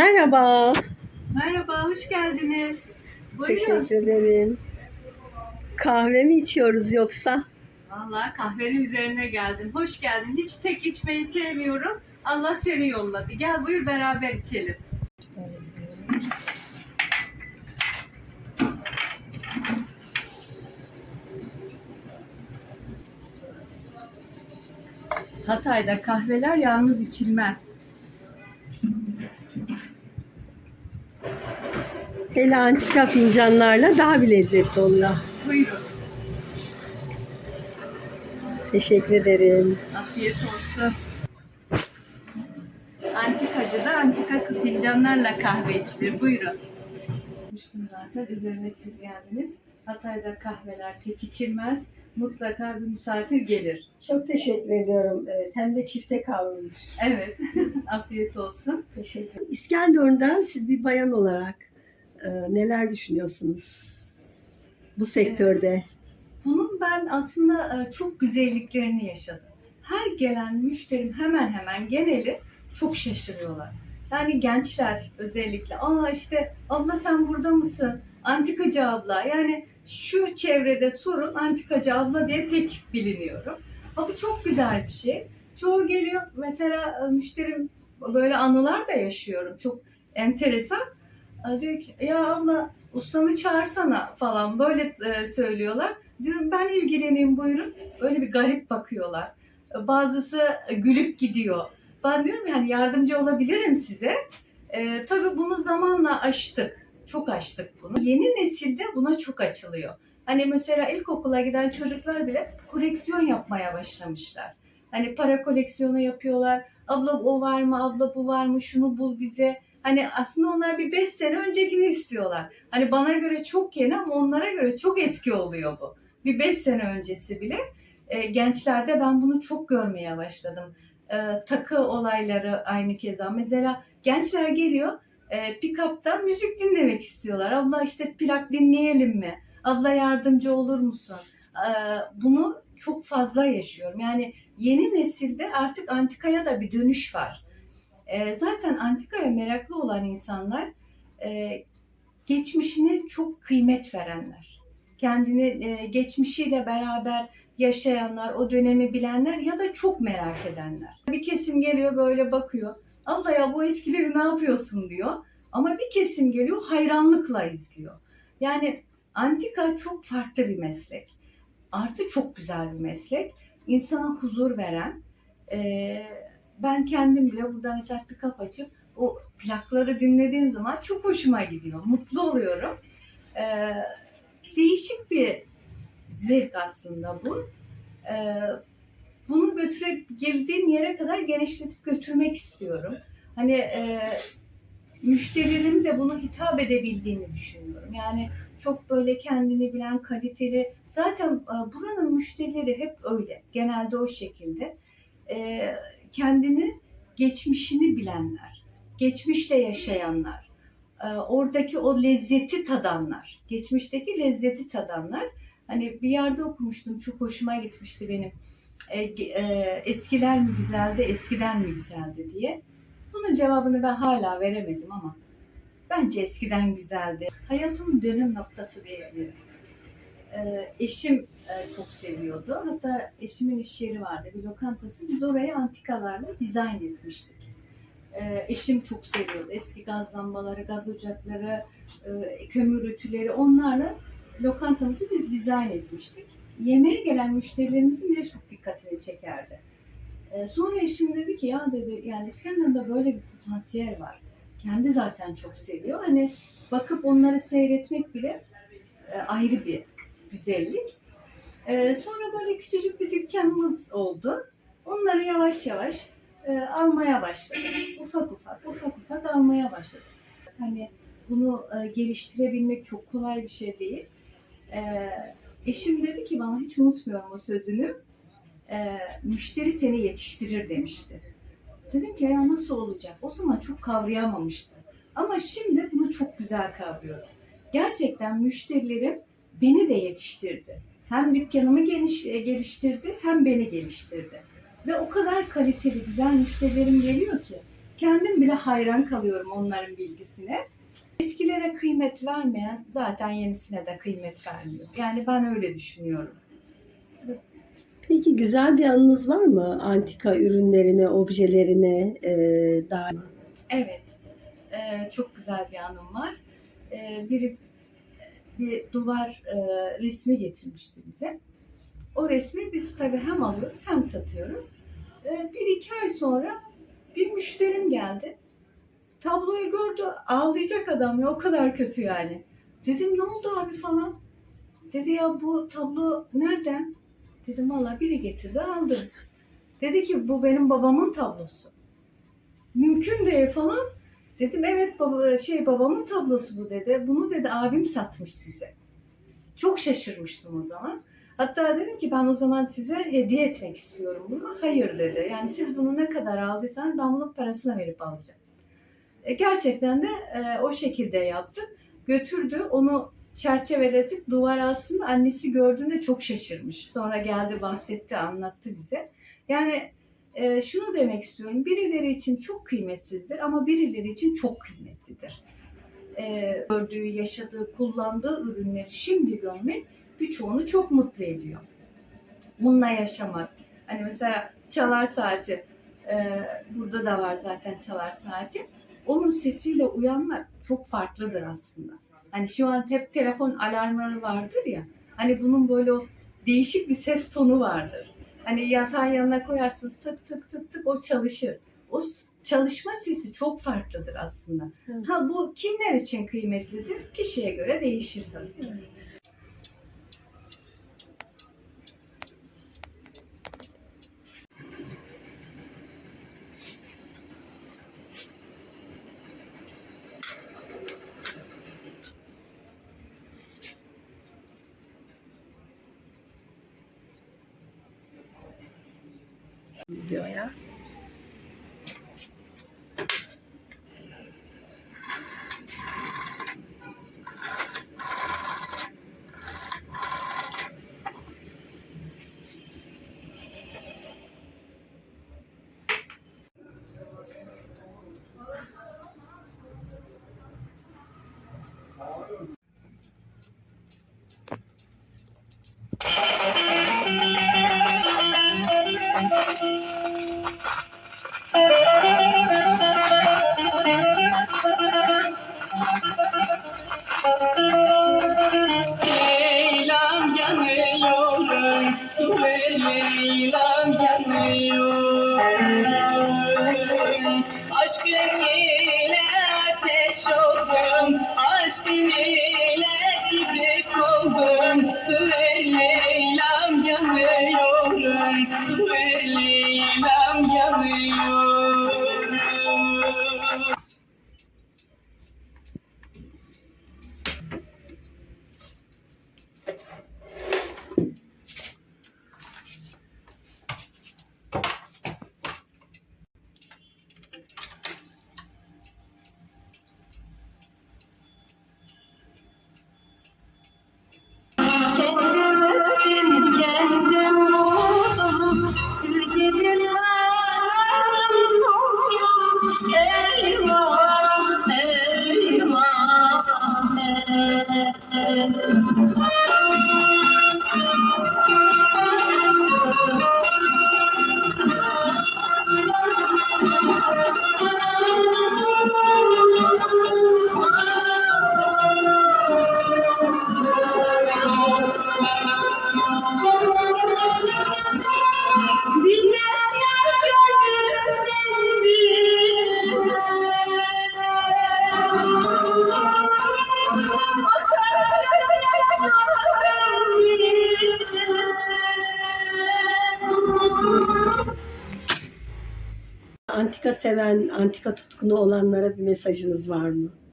Merhaba. Merhaba, hoş geldiniz. Buyurun. Teşekkür ederim. Kahve mi içiyoruz yoksa? Valla kahvenin üzerine geldin. Hoş geldin. Hiç tek içmeyi sevmiyorum. Allah seni yolladı. Gel buyur beraber içelim. Hatay'da kahveler yalnız içilmez. Hele antika fincanlarla daha bir lezzetli oluyor. Buyurun. Teşekkür ederim. Afiyet olsun. Antikacıda antika fincanlarla kahve içilir. Buyurun. Zaten. Üzerine siz geldiniz. Hatay'da kahveler tek içilmez. Mutlaka bir misafir gelir. Çok teşekkür ediyorum. Evet, hem de çifte kavrulmuş. Evet. Afiyet olsun. Teşekkür İskenderun'da siz bir bayan olarak neler düşünüyorsunuz bu sektörde? Bunun ben aslında e, çok güzelliklerini yaşadım. Her gelen müşterim hemen hemen geneli çok şaşırıyorlar. Yani gençler özellikle aa işte abla sen burada mısın? Antikacı abla yani şu çevrede sorun antikacı abla diye tek biliniyorum. Ama bu çok güzel bir şey. Çoğu geliyor mesela e, müşterim böyle anılar da yaşıyorum. Çok enteresan. E, Diyor ki ya abla ustanı çağırsana falan böyle e, söylüyorlar. Diyorum ben ilgileneyim buyurun. Öyle bir garip bakıyorlar. E, Bazısı gülüp gidiyor. Ben diyorum yani yardımcı olabilirim size. E, tabii bunu zamanla aştık. Çok aştık bunu. Yeni nesilde buna çok açılıyor. Hani mesela ilkokula giden çocuklar bile koleksiyon yapmaya başlamışlar. Hani para koleksiyonu yapıyorlar. Abla o var mı, abla bu var mı, şunu bul bize. Hani aslında onlar bir 5 sene öncekini istiyorlar. Hani bana göre çok yeni ama onlara göre çok eski oluyor bu. Bir 5 sene öncesi bile. E, gençlerde ben bunu çok görmeye başladım. E, takı olayları aynı keza. Mesela gençler geliyor e, pick-up'ta müzik dinlemek istiyorlar. Abla işte plak dinleyelim mi? Abla yardımcı olur musun? E, bunu çok fazla yaşıyorum. Yani yeni nesilde artık antikaya da bir dönüş var. E, zaten antikaya meraklı olan insanlar e, geçmişine çok kıymet verenler. Kendini e, geçmişiyle beraber yaşayanlar, o dönemi bilenler ya da çok merak edenler. Bir kesim geliyor böyle bakıyor. Abla ya bu eskileri ne yapıyorsun diyor. Ama bir kesim geliyor hayranlıkla izliyor. Yani antika çok farklı bir meslek. Artı çok güzel bir meslek. İnsana huzur veren. Ee, ben kendim bile burada mesela bir kap açıp o plakları dinlediğim zaman çok hoşuma gidiyor. Mutlu oluyorum. Ee, değişik bir zevk aslında bu. Ee, bunu götürüp geldiğim yere kadar genişletip götürmek istiyorum. Hani e, müşterilerim de bunu hitap edebildiğini düşünüyorum. Yani çok böyle kendini bilen, kaliteli. Zaten e, buranın müşterileri hep öyle. Genelde o şekilde. E, kendini, geçmişini bilenler, geçmişle yaşayanlar, e, oradaki o lezzeti tadanlar, geçmişteki lezzeti tadanlar. Hani bir yerde okumuştum, çok hoşuma gitmişti benim. E, e, eskiler mi güzeldi, eskiden mi güzeldi diye. Bunun cevabını ben hala veremedim ama bence eskiden güzeldi. Hayatımın dönüm noktası diyebilirim. Ee, eşim e, çok seviyordu. Hatta eşimin iş yeri vardı, bir lokantası. Biz oraya antikalarla dizayn etmiştik. Ee, eşim çok seviyordu. Eski gaz lambaları, gaz ocakları, e, kömür ütüleri onlarla lokantamızı biz dizayn etmiştik. Yemeğe gelen müşterilerimizin bile çok dikkatini çekerdi. Ee, sonra eşim dedi ki ya dedi yani İskenderun'da böyle bir potansiyel var. Kendi zaten çok seviyor. Hani bakıp onları seyretmek bile e, ayrı bir güzellik. Ee, sonra böyle küçücük bir dükkanımız oldu. Onları yavaş yavaş e, almaya başladık. Ufak ufak, ufak ufak almaya başladık. Hani bunu e, geliştirebilmek çok kolay bir şey değil. Ee, eşim dedi ki bana hiç unutmuyorum o sözünü. Ee, müşteri seni yetiştirir demişti. Dedim ki ya nasıl olacak? O zaman çok kavrayamamıştım. Ama şimdi bunu çok güzel kavruyorum. Gerçekten müşterilerim beni de yetiştirdi. Hem dükkanımı geniş, e, geliştirdi hem beni geliştirdi. Ve o kadar kaliteli, güzel müşterilerim geliyor ki kendim bile hayran kalıyorum onların bilgisine. Eskilere kıymet vermeyen zaten yenisine de kıymet vermiyor. Yani ben öyle düşünüyorum. Peki güzel bir anınız var mı? Antika ürünlerine, objelerine e, dair. Evet, e, çok güzel bir anım var. E, biri bir duvar e, resmi getirmişti bize. O resmi biz tabii hem alıyoruz hem satıyoruz. E, bir iki ay sonra bir müşterim geldi. Tabloyu gördü, ağlayacak adam ya o kadar kötü yani. Dedim ne oldu abi falan. Dedi ya bu tablo nereden? Dedim valla biri getirdi aldım. Dedi ki bu benim babamın tablosu. Mümkün değil falan. Dedim evet baba, şey babamın tablosu bu dedi. Bunu dedi abim satmış size. Çok şaşırmıştım o zaman. Hatta dedim ki ben o zaman size hediye etmek istiyorum bunu. Hayır dedi. Yani siz bunu ne kadar aldıysanız ben bunun parasını verip alacağım. E, gerçekten de e, o şekilde yaptı. Götürdü onu çerçeveletip duvara aslında annesi gördüğünde çok şaşırmış. Sonra geldi bahsetti anlattı bize. Yani e, şunu demek istiyorum. Birileri için çok kıymetsizdir ama birileri için çok kıymetlidir. E, gördüğü, yaşadığı, kullandığı ürünleri şimdi görmek birçoğunu çok mutlu ediyor. Bununla yaşamak. Hani mesela çalar saati. e, burada da var zaten çalar saati. Onun sesiyle uyanmak çok farklıdır aslında. Hani şu an hep telefon alarmları vardır ya. Hani bunun böyle o değişik bir ses tonu vardır. Hani yatağın yanına koyarsınız tık tık tık tık o çalışır. O çalışma sesi çok farklıdır aslında. Evet. Ha bu kimler için kıymetlidir? Kişiye göre değişir tabii. Diyor ya. to Antika seven, antika tutkunu olanlara bir mesajınız var mı?